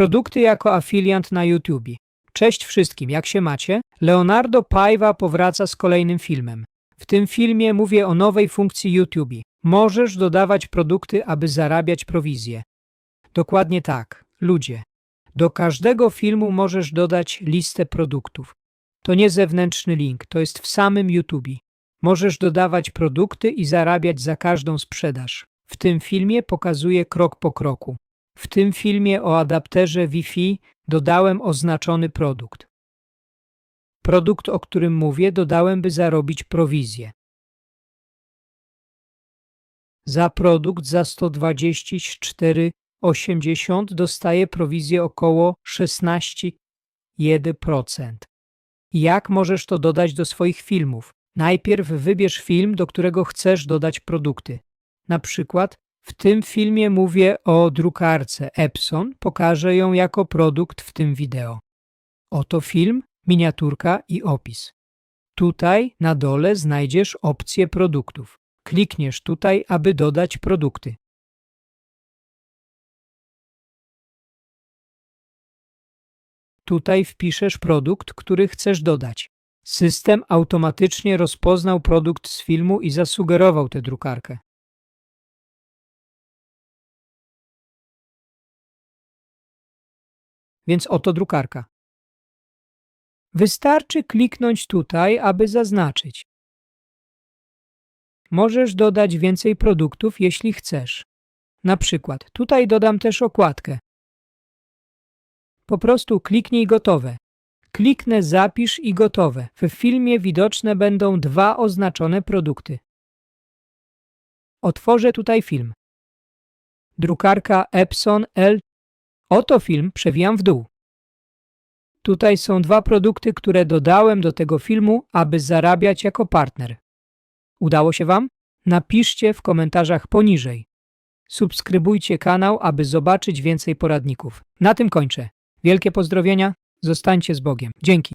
Produkty jako afiliant na YouTube. Cześć wszystkim, jak się macie? Leonardo Paiva powraca z kolejnym filmem. W tym filmie mówię o nowej funkcji YouTube. Możesz dodawać produkty, aby zarabiać prowizję. Dokładnie tak, ludzie. Do każdego filmu możesz dodać listę produktów. To nie zewnętrzny link, to jest w samym YouTube. Możesz dodawać produkty i zarabiać za każdą sprzedaż. W tym filmie pokazuję krok po kroku. W tym filmie o adapterze Wi-Fi dodałem oznaczony produkt. Produkt, o którym mówię, dodałem, by zarobić prowizję. Za produkt za 124,80 dostaję prowizję około 16,1%. Jak możesz to dodać do swoich filmów? Najpierw wybierz film, do którego chcesz dodać produkty. Na przykład w tym filmie mówię o drukarce Epson, pokażę ją jako produkt w tym wideo. Oto film, miniaturka i opis. Tutaj na dole znajdziesz opcję produktów. Klikniesz tutaj, aby dodać produkty. Tutaj wpiszesz produkt, który chcesz dodać. System automatycznie rozpoznał produkt z filmu i zasugerował tę drukarkę. Więc oto drukarka. Wystarczy kliknąć tutaj, aby zaznaczyć. Możesz dodać więcej produktów, jeśli chcesz. Na przykład tutaj dodam też okładkę. Po prostu kliknij gotowe. Kliknę zapisz i gotowe. W filmie widoczne będą dwa oznaczone produkty. Otworzę tutaj film. Drukarka Epson L. Oto film, przewijam w dół. Tutaj są dwa produkty, które dodałem do tego filmu, aby zarabiać jako partner. Udało się Wam? Napiszcie w komentarzach poniżej. Subskrybujcie kanał, aby zobaczyć więcej poradników. Na tym kończę. Wielkie pozdrowienia, zostańcie z Bogiem. Dzięki.